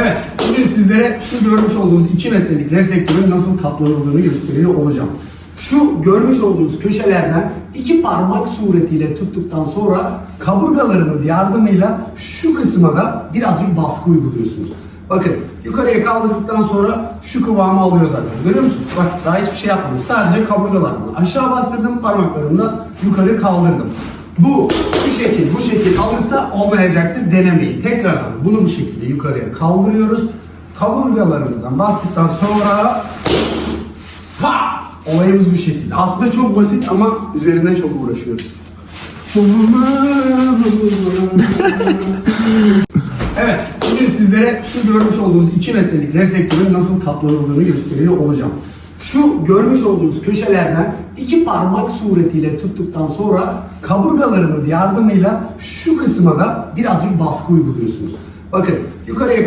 Evet, bugün sizlere şu görmüş olduğunuz 2 metrelik reflektörün nasıl katlanıldığını gösteriyor olacağım. Şu görmüş olduğunuz köşelerden iki parmak suretiyle tuttuktan sonra kaburgalarınız yardımıyla şu kısma da birazcık baskı uyguluyorsunuz. Bakın yukarıya kaldırdıktan sonra şu kıvamı alıyor zaten. Görüyor musunuz? Bak daha hiçbir şey yapmadım. Sadece kaburgalarımı aşağı bastırdım parmaklarımla yukarı kaldırdım. Bu şu şekil bu şekil alırsa olmayacaktır denemeyin. Tekrardan bunu bu şekilde yukarıya kaldırıyoruz. Kaburgalarımızdan bastıktan sonra ha! Olayımız bu şekilde. Aslında çok basit ama üzerinden çok uğraşıyoruz. Evet, bugün sizlere şu görmüş olduğunuz 2 metrelik reflektörün nasıl katlanıldığını gösteriyor olacağım. Şu görmüş olduğunuz köşelerden iki parmak suretiyle tuttuktan sonra kaburgalarınız yardımıyla şu kısma da birazcık baskı uyguluyorsunuz. Bakın yukarıya